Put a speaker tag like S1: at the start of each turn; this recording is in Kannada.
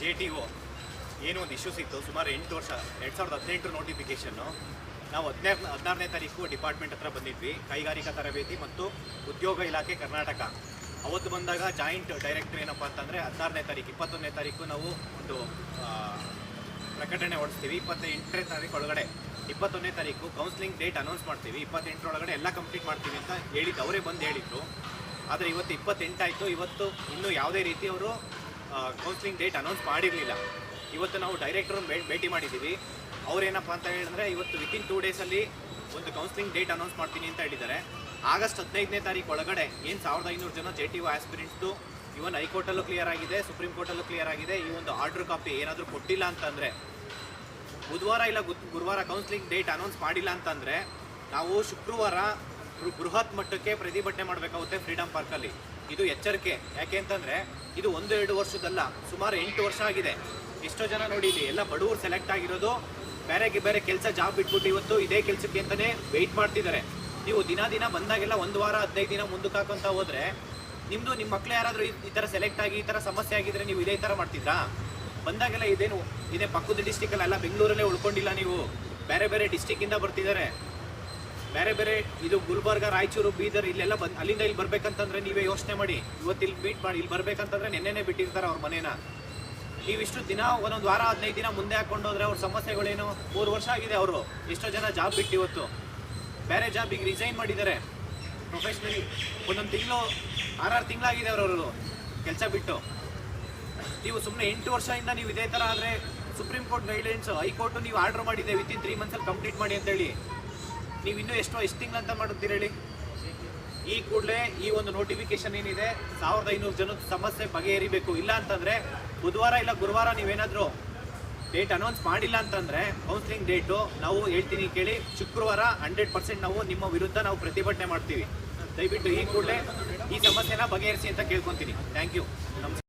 S1: ಜೆ ಟಿ ಒ ಏನೋ ಒಂದು ಇಶ್ಯೂಸ್ ಇತ್ತು, ಸುಮಾರು ಎಂಟು ವರ್ಷ, ಎರಡು ಸಾವಿರದ ಹದಿನೆಂಟು ನೋಟಿಫಿಕೇಷನ್ನು ನಾವು ಹದಿನೇ ಹದಿನಾರನೇ ತಾರೀಕು ಡಿಪಾರ್ಟ್ಮೆಂಟ್ ಹತ್ರ ಬಂದಿದ್ವಿ, ಕೈಗಾರಿಕಾ ತರಬೇತಿ ಮತ್ತು ಉದ್ಯೋಗ ಇಲಾಖೆ ಕರ್ನಾಟಕ. ಅವತ್ತು ಬಂದಾಗ ಜಾಯಿಂಟ್ ಡೈರೆಕ್ಟರ್ ಏನಪ್ಪ ಅಂತಂದರೆ ಹದಿನಾರನೇ ತಾರೀಕು, ಇಪ್ಪತ್ತೊಂದನೇ ತಾರೀಕು ನಾವು ಒಂದು ಪ್ರಕಟಣೆ ಹೊಡಿಸ್ತೀವಿ ಇಪ್ಪತ್ತೆಂಟನೇ ತಾರೀಕು ಒಳಗಡೆ, ಇಪ್ಪತ್ತೊಂದನೇ ತಾರೀಕು ಕೌನ್ಸಿಲಿಂಗ್ ಡೇಟ್ ಅನೌನ್ಸ್ ಮಾಡ್ತೀವಿ. ಇಪ್ಪತ್ತೆಂಟರೊಳಗಡೆ ಎಲ್ಲ ಕಂಪ್ಲೀಟ್ ಮಾಡ್ತೀವಿ ಅಂತ ಹೇಳಿದ್ದು, ಅವರೇ ಬಂದು ಹೇಳಿದ್ರು. ಆದರೆ ಇವತ್ತು ಇಪ್ಪತ್ತೆಂಟಾಯಿತು ಇವತ್ತು ಇನ್ನೂ ಯಾವುದೇ ರೀತಿ ಅವರು ಕೌನ್ಸಿಲಿಂಗ್ ಡೇಟ್ ಅನೌನ್ಸ್ ಮಾಡಿರಲಿಲ್ಲ. ಇವತ್ತು ನಾವು ಡೈರೆಕ್ಟರ್ ಭೇಟಿ ಮಾಡಿದ್ದೀವಿ. ಅವರೇನಪ್ಪ ಅಂತ ಹೇಳಿದ್ರೆ, ಇವತ್ತು ವಿತಿನ್ ಟೂ ಡೇಸಲ್ಲಿ ಒಂದು ಕೌನ್ಸಿಲಿಂಗ್ ಡೇಟ್ ಅನೌನ್ಸ್ ಮಾಡ್ತೀನಿ ಅಂತ ಹೇಳಿದ್ದಾರೆ. ಆಗಸ್ಟ್ ಹದಿನೈದನೇ ತಾರೀಕು ಒಳಗಡೆ ಏನು ಸಾವಿರದ ಐನೂರು ಜನ ಜೆ ಟಿ ಒ ಆಸ್ಪಿರೆಂಟ್ಸ್ದು ಇವನ್ ಹೈಕೋರ್ಟಲ್ಲೂ ಕ್ಲಿಯರ್ ಆಗಿದೆ, ಸುಪ್ರೀಂ ಕೋರ್ಟಲ್ಲೂ ಕ್ಲಿಯರ್ ಆಗಿದೆ. ಈ ಒಂದು ಆರ್ಡರ್ ಕಾಪಿ ಏನಾದರೂ ಕೊಟ್ಟಿಲ್ಲ ಅಂತಂದರೆ, ಬುಧವಾರ ಇಲ್ಲ ಗುರುವಾರ ಕೌನ್ಸಿಲಿಂಗ್ ಡೇಟ್ ಅನೌನ್ಸ್ ಮಾಡಿಲ್ಲ ಅಂತಂದರೆ, ನಾವು ಶುಕ್ರವಾರ ಬೃಹತ್ ಮಟ್ಟಕ್ಕೆ ಪ್ರತಿಭಟನೆ ಮಾಡಬೇಕಾಗುತ್ತೆ ಫ್ರೀಡಮ್ ಪಾರ್ಕಲ್ಲಿ ಇದು ಎಚ್ಚರಿಕೆ. ಯಾಕೆ ಅಂತಂದರೆ, ಇದು ಒಂದು ಎರಡು ವರ್ಷದಲ್ಲ, ಸುಮಾರು ಎಂಟು ವರ್ಷ ಆಗಿದೆ. ಎಷ್ಟೋ ಜನ ನೋಡಿ ಇಲ್ಲಿ ಎಲ್ಲ ಬಡವರು ಸೆಲೆಕ್ಟ್ ಆಗಿರೋದು ಬೇರೆಗೆ ಬೇರೆ ಕೆಲಸ ಜಾಬ್ ಬಿಟ್ಬಿಟ್ಟು ಇವತ್ತು ಇದೇ ಕೆಲಸಕ್ಕೆ ಅಂತಲೇ ವೆಯ್ಟ್ ಮಾಡ್ತಿದ್ದಾರೆ. ನೀವು ದಿನ ದಿನ ಬಂದಾಗೆಲ್ಲ ಒಂದು ವಾರ ಹದಿನೈದು ದಿನ ಮುಂದಕ್ಕೆ ಹಾಕೊಂತ ಹೋದ್ರೆ ನಿಮ್ಮದು ನಿಮ್ಮ ಮಕ್ಕಳು ಯಾರಾದರೂ ಈ- ಥರ ಸೆಲೆಕ್ಟ್ ಆಗಿ ಈ ಥರ ಸಮಸ್ಯೆ ಆಗಿದ್ರೆ ನೀವು ಇದೇ ಥರ ಮಾಡ್ತಿದ್ರಾ? ಬಂದಾಗೆಲ್ಲ ಇದೇನು ಇದೇ ಪಕ್ಕದ ಡಿಸ್ಟಿಕಲ್ಲೆಲ್ಲ ಬೆಂಗಳೂರಲ್ಲೇ ಉಳ್ಕೊಂಡಿಲ್ಲ ನೀವು. ಬೇರೆ ಬೇರೆ ಡಿಸ್ಟಿಕ್ಕಿಂದ ಬರ್ತಿದ್ದಾರೆ ಬೇರೆ ಬೇರೆ ಇದು ಗುಲ್ಬರ್ಗ, ರಾಯಚೂರು, ಬೀದರ್ ಇಲ್ಲೆಲ್ಲ ಬಂದ್ ಅಲ್ಲಿಂದ ಇಲ್ಲಿ ಬರ್ಬೇಕಂತಂದ್ರೆ ನೀವೇ ಯೋಚನೆ ಮಾಡಿ. ಇವತ್ತು ಇಲ್ಲಿ ಮೀಟ್ ಮಾಡಿ ಇಲ್ಲಿ ಬರ್ಬೇಕಂತಂದ್ರೆ ನೆನ್ನೆನೇ ಬಿಟ್ಟಿರ್ತಾರೆ ಅವ್ರ ಮನೇನ. ನೀವಿಷ್ಟು ದಿನ ಒಂದೊಂದು ವಾರ, ಹದಿನೈದು ದಿನ ಮುಂದೆ ಹಾಕೊಂಡು ಹೋದ್ರೆ ಅವ್ರ ಸಮಸ್ಯೆಗಳೇನು? ಮೂರು ವರ್ಷ ಆಗಿದೆ ಅವರು. ಎಷ್ಟೋ ಜನ ಜಾಬ್ ಬಿಟ್ಟು ಇವತ್ತು. ಬೇರೆ ಜಾಬ್ ಈಗ ರಿಸೈನ್ ಮಾಡಿದ್ದಾರೆ. ಪ್ರೊಫೆಷ್ನಲಿ ಒಂದೊಂದು ತಿಂಗಳು ಆರಾರು ತಿಂಗಳಾಗಿದೆ ಅವರವರು ಕೆಲಸ ಬಿಟ್ಟು. ನೀವು ಸುಮ್ಮನೆ ಎಂಟು ವರ್ಷದಿಂದ ನೀವು ಇದೇ ಥರ ಆದರೆ supreme court guidelines high court ನೀವು ಆರ್ಡರ್ ಮಾಡಿದೆ ವಿತಿನ್ ತ್ರೀ ಮಂತ್ಸಲ್ಲಿ ಕಂಪ್ಲೀಟ್ ಮಾಡಿ ಅಂತೇಳಿ ನೀವು ಇನ್ನೂ ಎಷ್ಟೋ, ಎಷ್ಟು ತಿಂಗಳು ಅಂತ ಮಾಡುತ್ತೀರಿ ಹೇಳಿ? ಈ ಕೂಡಲೇ ಈ ಒಂದು ನೋಟಿಫಿಕೇಶನ್ ಏನಿದೆ, ಸಾವಿರದ ಐನೂರು ಜನದ ಸಮಸ್ಯೆ ಬಗೆಹರಿಬೇಕು. ಇಲ್ಲ ಅಂತಂದರೆ ಬುಧವಾರ ಇಲ್ಲ ಗುರುವಾರ ನೀವೇನಾದರೂ ಡೇಟ್ ಅನೌನ್ಸ್ ಮಾಡಿಲ್ಲ ಅಂತಂದ್ರೆ ಕೌನ್ಸಿಲಿಂಗ್ ಡೇಟು ನಾವು ಹೇಳ್ತೀನಿ ಕೇಳಿ ಶುಕ್ರವಾರ ಹಂಡ್ರೆಡ್ ಪರ್ಸೆಂಟ್ ನಾವು ನಿಮ್ಮ ವಿರುದ್ಧ ನಾವು ಪ್ರತಿಭಟನೆ ಮಾಡ್ತೀವಿ. ದಯವಿಟ್ಟು ಈ ಕೂಡಲೇ ಈ ಸಮಸ್ಯೆನ ಬಗೆಹರಿಸಿ ಅಂತ ಕೇಳ್ಕೊತೀನಿ. Thank you